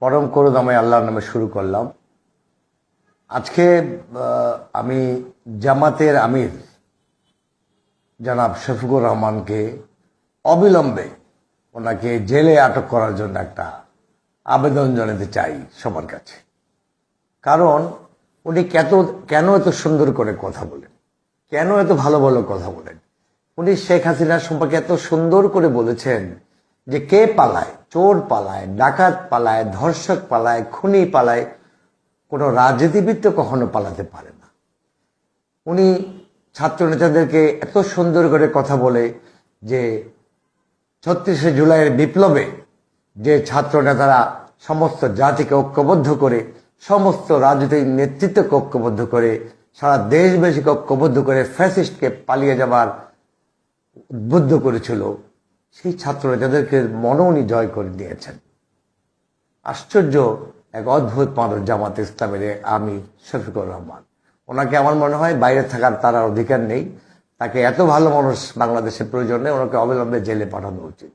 পরম করুণাময় আল্লাহর নামে শুরু করলাম। আজকে আমি জামাতের আমির জনাব শফিকুর রহমানকে অবিলম্বে ওনাকে জেলে আটক করার জন্য একটা আবেদন জানাতে চাই সবার কাছে। কারণ উনি কত, কেন এত সুন্দর করে কথা বলেন? কেন এত ভালো ভালো কথা বলেন? উনি শেখ হাসিনার সম্পর্কে এত সুন্দর করে বলেছেন যে কে পালায়, চোর পালায়, ডাকাত পালায়, ধর্ষক পালায়, খুনি পালায়, কোনো রাজনীতিবিদ তো কখনো পালাতে পারে না। উনি ছাত্র নেতাদেরকে এত সুন্দর করে কথা বলে যে ছত্রিশে জুলাইয়ের বিপ্লবে যে ছাত্র নেতারা সমস্ত জাতিকে ঐক্যবদ্ধ করে, সমস্ত রাজনৈতিক নেতৃত্বকে ঐক্যবদ্ধ করে, সারা দেশবাসীকে ঐক্যবদ্ধ করে ফ্যাসিস্টকে পালিয়ে যাবার উদ্বুদ্ধ করেছিল সেই ছাত্ররা যাদেরকে মনে উনি জয় করে দিয়েছেন। আশ্চর্য এক অদ্ভুত মানুষ জামাত ইসলামের আমি শফিকুর রহমান। ওনাকে আমার মনে হয় বাইরে থাকার তার অধিকার নেই। তাকে এত ভালো মানুষ বাংলাদেশের প্রয়োজন নেই, ওনাকে অবিলম্বে জেলে পাঠানো উচিত।